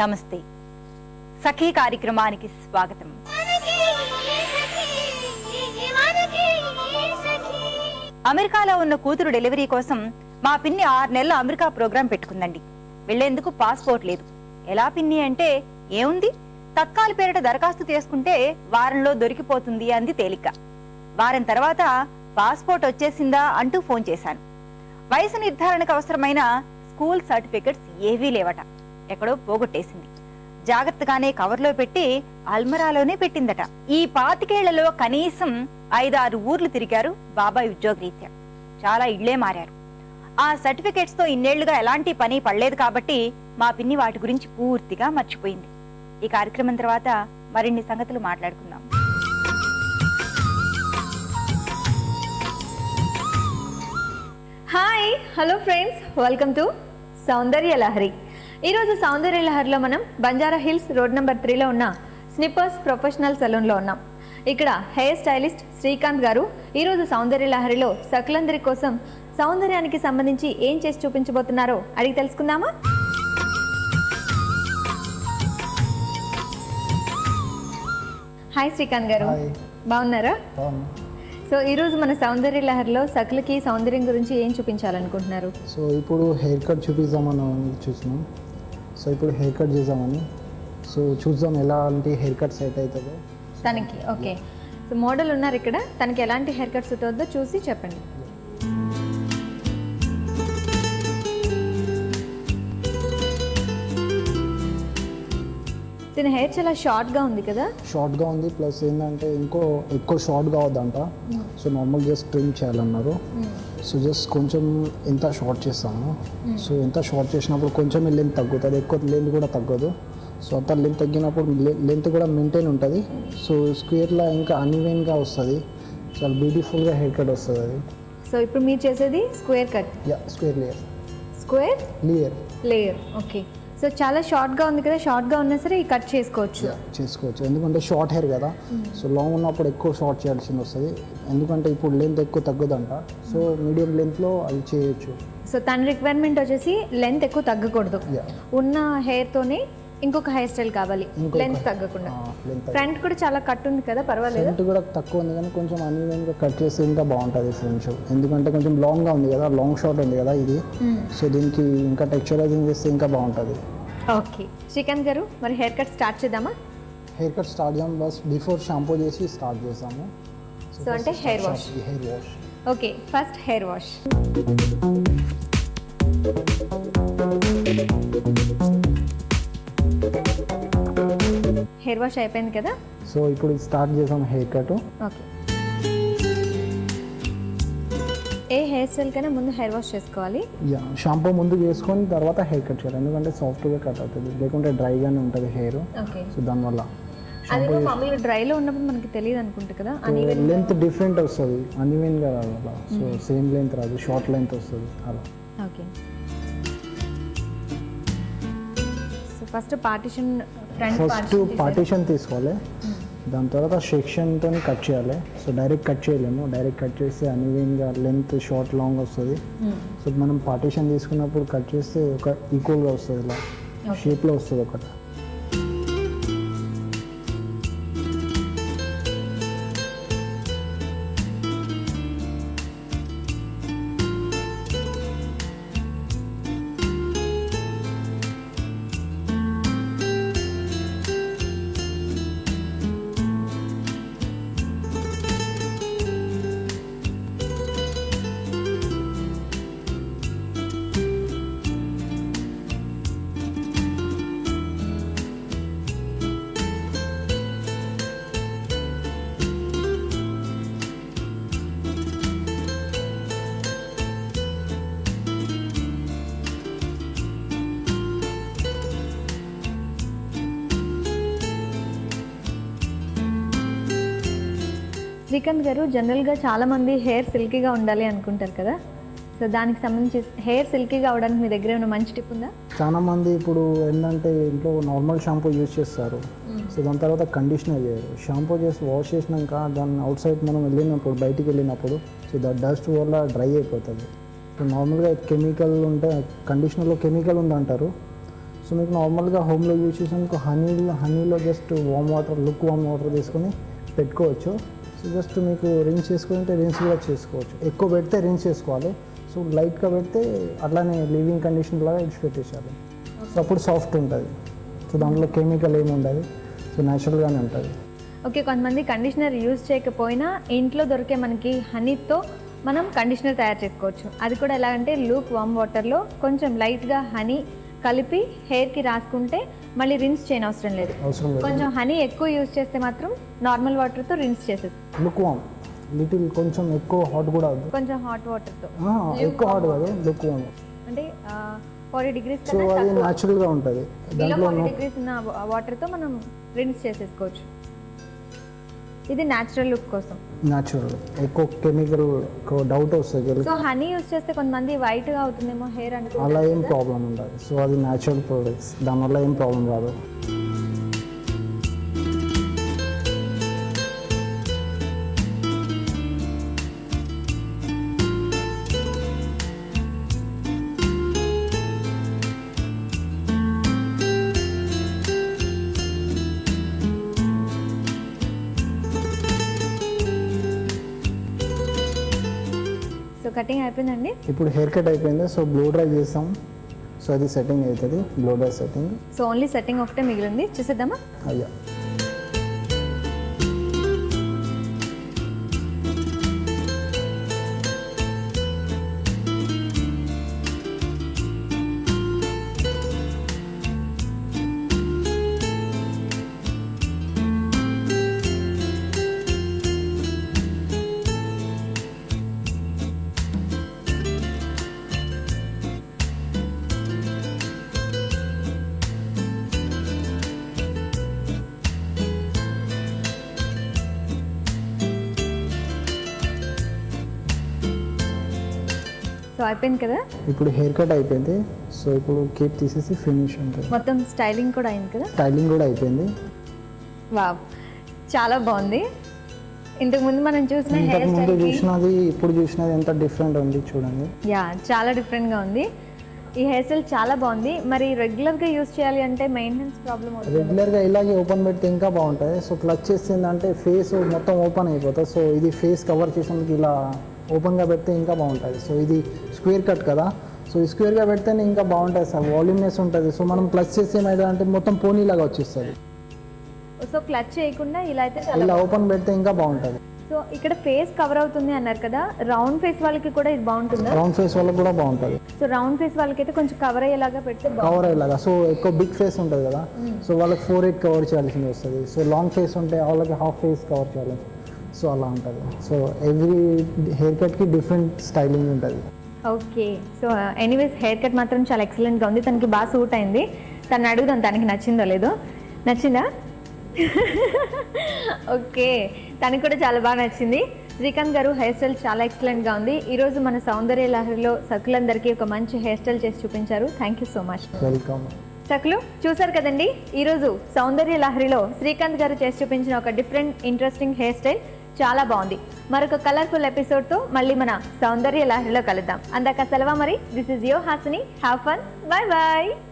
నమస్తే. సఖీ కార్యక్రమానికి స్వాగతం. అమెరికాలో ఉన్న కూతురు డెలివరీ కోసం మా పిన్ని ఆరు నెలల అమెరికా ప్రోగ్రాం పెట్టుకుందండి. వెళ్ళేందుకు పాస్పోర్ట్ లేదు. ఎలా పిన్ని అంటే ఏముంది? తత్కాల పేరిట దరఖాస్తు చేసుకుంటే వారంలో దొరికిపోతుంది అంది తేలిక. వారం తర్వాత పాస్పోర్ట్ వచ్చేసిందా అంటూ ఫోన్ చేశాను. వయసు నిర్ధారణకు అవసరమైన స్కూల్ సర్టిఫికెట్స్ ఏవీ లేవట. ఎక్కడో పోగొట్టేసింది. జాగ్రత్తగానే కవర్లో పెట్టి అల్మరాలోనే పెట్టిందట. ఈ పాతికేళ్ళలో కనీసం ఐదారు ఊర్లు తిరిగారు బాబాయ్ ఉద్యోగరీత్యా. చాలా ఇళ్ళే మారారు. ఆ సర్టిఫికేట్స్తో ఇన్నేళ్ళుగా ఎలాంటి పని పడలేదు కాబట్టి మా పిన్ని వాటి గురించి పూర్తిగా మర్చిపోయింది. ఈ కార్యక్రమం తర్వాత మరిన్ని సంగతులు మాట్లాడుకుందాం. Hi hello friends welcome to Soundarya Lahari. ఈరోజు సౌందర్య లహరిలో మనం బంజారా హిల్స్ రోడ్ నెంబర్ త్రీలో ఉన్న స్నిప్పర్స్ ప్రొఫెషనల్ సెలూన్లో ఉన్నాం. ఇక్కడ హెయిర్ స్టైలిస్ట్ శ్రీకాంత్ గారు ఈరోజు సౌందర్య లహరిలో సకలందరి కోసం సౌందర్యానికి సంబంధించి ఏం చేసి చూపించబోతున్నారో అడిగి తెలుసుకుందామా? హాయ్ శ్రీకాంత్ గారు. బాగున్నారా. సో ఈరోజు మన సౌందర్య లహరిలో సకలకి సౌందర్యం గురించి ఏం చూపించాలనుకుంటున్నారు? సో ఇప్పుడు హెయిర్ కట్ చూపిద్దామని చూసినాం. సో ఇప్పుడు హెయిర్ కట్ చేద్దామని. సో చూద్దాం ఎలాంటి హెయిర్ కట్ సెట్ అవుతుందో. తనకి ఓకే. సో మోడల్ ఉన్నారు ఇక్కడ. తనకి ఎలాంటి హెయిర్ కట్ సూట్ అవుతుందో చూసి చెప్పండి. తిన హెయిర్ చాలా షార్ట్గా ఉంది కదా? షార్ట్గా ఉంది ప్లస్ ఏంటంటే ఇంకో ఎక్కువ షార్ట్ కావద్దంట సో నార్మల్ జస్ట్ ట్రిమ్ చేయాలన్నారు. సో జస్ట్ కొంచెం ఎంత షార్ట్ చేస్తాము సో ఎంత షార్ట్ చేసినప్పుడు కొంచెం లెంత్ తగ్గుతుంది. ఎక్కువ లెంత్ కూడా తగ్గదు. సో అంత లెంత్ తగ్గినప్పుడు లెంత్ కూడా మెయింటైన్ ఉంటుంది. సో స్క్వేర్లో ఇంకా అన్ఈవెన్గా వస్తుంది. చాలా బ్యూటిఫుల్గా హెయిర్ కట్ వస్తుంది అది. సో ఇప్పుడు మీరు చేసేది square cut yeah square layer square layer layer okay so చాలా షార్ట్గా ఉంది కదా షార్ట్గా ఉన్నా సరే ఈ కట్ చేసుకోవచ్చు. చేసుకోవచ్చు. ఎందుకంటే షార్ట్ హెయిర్ కదా. సో లాంగ్ ఉన్నప్పుడు ఎక్కువ షార్ట్ చేయాల్సి వస్తుంది. ఎందుకంటే ఇప్పుడు లెంత్ ఎక్కువ తగ్గదంట. సో మీడియం లెంత్లో అది చేయొచ్చు. సో తన రిక్వైర్మెంట్ వచ్చేసి లెంత్ ఎక్కువ తగ్గకూడదు. ఉన్న హెయిర్తోనే ఇంకొక హెయిర్ స్టైల్ కావాలి. లెంత్ తగ్గకుండా. ఫ్రంట్ కూడా చాలా కట్ ఉంది కదా పర్వాలేదు. ఫ్రంట్ కూడా తక్కువ ఉంది కానీ కొంచెం అన్ఈవెన్గా కట్ చేస్తే ఇంకా బాగుంటుంది ఫ్రంట్ ఎందుకంటే కొంచెం లాంగ్గా ఉంది కదా లాంగ్ షార్ట్ ఉంది కదా ఇది. సో దీనికి ఇంకా టెక్చరైజింగ్ చేస్తే ఇంకా బాగుంటుంది. ఓకే శ్రీకాంత్ గారు మరి హెయిర్ కట్ స్టార్ట్ చేద్దామా? హెయిర్ కట్ స్టార్ట్ చేద్దాం. బస్ బిఫోర్ షాంపూ చేసి స్టార్ట్ చేస్తాము So అంటే hair wash. Hair wash okay first hair wash hair wash అయిపోయింది కదా? సో ఇప్పుడు స్టార్ట్ చేసాం హెయిర్ కట్. ఓకే. ఏ హెయిర్ స్టైల్ కైనా ముందు హెయిర్ వాష్ చేసుకోవాలి. యా షాంపూ ముందు చేసుకొని తర్వాత హెయిర్ కట్ చేయాలి. ఎందుకంటే సాఫ్ట్గా కట్ అవుతుంది. లేకుంటే డ్రైగానే ఉంటుంది హెయిర్. ఓకే. సో దానివల్ల. అది మామూలుగా డ్రైలో ఉన్నప్పుడు మనకి తెలియదు అనుకుంటా కదా? అన్ఈవెన్ లెంత్ డిఫరెంట్ వస్తుంది. అన్ఈవెన్గా రాదు అలా. సో సేమ్ లెంత్ రాదు. షార్ట్ లెంత్ వస్తుంది. అలా. Okay. So first partition first partition తీసుకోవాలి. దాని తర్వాత సెక్షన్తో కట్ చేయాలి. సో డైరెక్ట్ కట్ చేయలేము. డైరెక్ట్ కట్ చేస్తే అన్ఈవెన్గా లెంత్ షార్ట్ లాంగ్ వస్తుంది. సో మనం పార్టీషన్ తీసుకున్నప్పుడు కట్ చేస్తే ఒక ఈక్వల్గా వస్తుంది ఇలా. షేప్లో వస్తుంది ఒకటి. శ్రీకాంత్ గారు జనరల్గా చాలా మంది హెయిర్ సిల్కీగా ఉండాలి అనుకుంటారు కదా? సో దానికి సంబంధించి హెయిర్ సిల్కీగా అవడానికి మీ దగ్గర ఏమైనా మంచి టిప్ ఉందా? చాలా మంది ఇప్పుడు ఏంటంటే ఇంట్లో నార్మల్ షాంపూ యూజ్ చేస్తారు. సో దాని తర్వాత కండిషనర్ చేయరు షాంపూ చేసి వాష్ చేసినాక దాన్ని అవుట్ సైడ్ మనం వెళ్ళినప్పుడు బయటికి వెళ్ళినప్పుడు సో దా డస్ట్ వల్ల డ్రై అయిపోతుంది. సో నార్మల్గా కెమికల్ ఉంటే కండిషనర్లో కెమికల్ ఉందంటారు. సో మీకు నార్మల్గా హోమ్లో యూజ్ చేసినందుకు honey హనీలో just warm water look warm water తీసుకొని పెట్టుకోవచ్చు. సో జస్ట్ మీకు రిన్స్ చేసుకుంటే రిన్స్ కూడా చేసుకోవచ్చు. ఎక్కువ పెడితే రిన్స్ చేసుకోవాలి. సో లైట్గా పెడితే అట్లానే లివింగ్ కండిషన్ లాగా ఇడిచి పెట్టేసాలి సో అప్పుడు సాఫ్ట్ ఉంటుంది. సో దాంట్లో కెమికల్ ఏమి ఉండదు. సో న్యాచురల్గానే ఉంటుంది. ఓకే కొంతమంది కండిషనర్ యూజ్ చేయకపోయినా ఇంట్లో దొరికే మనకి హనీతో మనం కండిషనర్ తయారు చేసుకోవచ్చు. అది కూడా ఎలా అంటే లూక్ వామ్ వాటర్లో కొంచెం లైట్గా హనీ కలిపి హెయిర్కి రాసుకుంటే మళ్ళీ రిన్స్ చేయని అవసరం లేదు. అవసరం లేదు. కొంచెం హనీ ఎక్కువ యూజ్ చేస్తే మాత్రం నార్మల్ వాటర్తో రిన్స్ చేసేస్తాం లుక్ వామ్. లిటిల్ కొంచెం ఎక్కువ హాట్ కూడా వద్దు. కొంచెం హాట్ వాటర్తో. ఎక్కువ హాట్ కాదు లుక్ వామ్. అంటే ఫార్టీ డిగ్రీస్ సో కన్నా అది న్యాచురల్గా ఉంటుంది. దాంట్లో ఫార్టీ డిగ్రీస్ ఉన్న వాటర్తో మనం రిన్స్ చేసేసుకోవచ్చు. ఇది న్యాచురల్ లుక్ కోసం. న్యాచురల్ ఎక్కువ కెమికల్ డౌట్ వస్తుంది సో హనీ యూజ్ చేస్తే కొంతమంది వైట్గా అవుతుందేమో హెయిర్ అనుకో అలా ఏం ప్రాబ్లం ఉండదు. సో అది న్యాచురల్ ప్రొడక్ట్స్ దానివల్ల ఏం ప్రాబ్లం రాదు. సో కటింగ్ అయిపోయిందండి? ఇప్పుడు హెయిర్ కట్ అయిపోయింది. సో బ్లో డ్రై చేస్తాం. సో అది సెట్టింగ్ అవుతుంది. Blow dry setting so only setting ఒకటే మిగిలింది. చూసేద్దామా? అయ్యా. సో అయిపోయింది కదా? ఇప్పుడు హెయిర్ కట్ అయిపోయింది. సో ఇప్పుడు కేక్ తీసేసి ఫినిష్ ఉంటుంది మొత్తం స్టైలింగ్ కూడా అయింది కదా? స్టైలింగ్ కూడా అయిపోయింది. వావ్. చాలా బాగుంది. ఇంతకు ముందు మనం చూసిన హెయిర్ ఇంతకు ముందు స్టైల్ చూసినది ఇప్పుడు చూసినది ఎంత డిఫరెంట్ ఉంది చూడండి. యా చాలా డిఫరెంట్గా ఉంది. ఈ హెయిర్ స్టైల్ చాలా బాగుంది. మరి రెగ్యులర్గా యూస్ చేయాలి అంటే మెయింటెనెన్స్ ప్రాబ్లమ్ అవుతుంది రెగ్యులర్గా ఇలాగే ఓపెన్ పెడితే ఇంకా బాగుంటుంది. సో క్లచ్ చేసిందంటే ఫేస్ మొత్తం ఓపెన్ అయిపోతుంది. సో ఇది ఫేస్ కవర్ చేసినందుకు ఇలా ఓపెన్గా పెడితే ఇంకా బాగుంటుంది. సో ఇది స్క్వేర్ కట్ కదా. సో ఈ స్క్వేర్గా పెడితేనే ఇంకా బాగుంటుంది సార్. వాల్యూమ్నెస్ ఉంటుంది. సో మనం క్లచ్ చేస్తే ఏమైతే అంటే మొత్తం పోనీలాగా వచ్చేస్తుంది. సో క్లచ్ చేయకుండా ఇలా అయితే చాలా ఇలా ఓపెన్ పెడితే ఇంకా బాగుంటుంది. సో ఇక్కడ ఫేస్ కవర్ అవుతుంది అన్నారు కదా రౌండ్ ఫేస్ వాళ్ళకి కూడా ఇది బాగుంటుందా? రౌండ్ ఫేస్ వాళ్ళకి కూడా బాగుంటుంది. సో రౌండ్ ఫేస్ వాళ్ళకైతే కొంచెం కవర్ అయ్యేలాగా పెడితే కవర్ అయ్యేలాగా సో ఎక్కువ బిగ్ ఫేస్ ఉంటుంది కదా సో వాళ్ళకి ఫోర్ ఎయిట్ కవర్ చేయాల్సింది వస్తుంది. సో లాంగ్ ఫేస్ ఉంటే వాళ్ళకి హాఫ్ ఫేస్ కవర్ చేయాలి. సో అలా ఉంటుంది. సో ఎవ్రీ హెయిర్ కట్కి డిఫరెంట్ స్టైలింగ్ ఉంటుంది. Okay so anyways hair cut మాత్రం చాలా ఎక్సలెంట్గా ఉంది. తనకి బాగా సూట్ అయింది. తను అడుగుదాం తనకి నచ్చిందో లేదో. నచ్చిందా? ఓకే తనకు కూడా చాలా బాగా నచ్చింది. శ్రీకాంత్ గారు హెయిర్ స్టైల్ చాలా ఎక్సలెంట్గా ఉంది. ఈరోజు మన సౌందర్య లహరిలో సకులందరికీ ఒక మంచి హెయిర్ స్టైల్ చేసి చూపించారు. Thank you so much welcome సకులు చూసారు కదండి? ఈరోజు సౌందర్య లహరిలో శ్రీకాంత్ గారు చేసి చూపించిన ఒక డిఫరెంట్ ఇంట్రెస్టింగ్ హెయిర్ స్టైల్ చాలా బాగుంది. మరొక కలర్ఫుల్ ఎపిసోడ్తో మళ్ళీ మన సౌందర్య లహరిలో కలుద్దాం. అందాక సెలవు మరి. This is yo Hasini have fun bye bye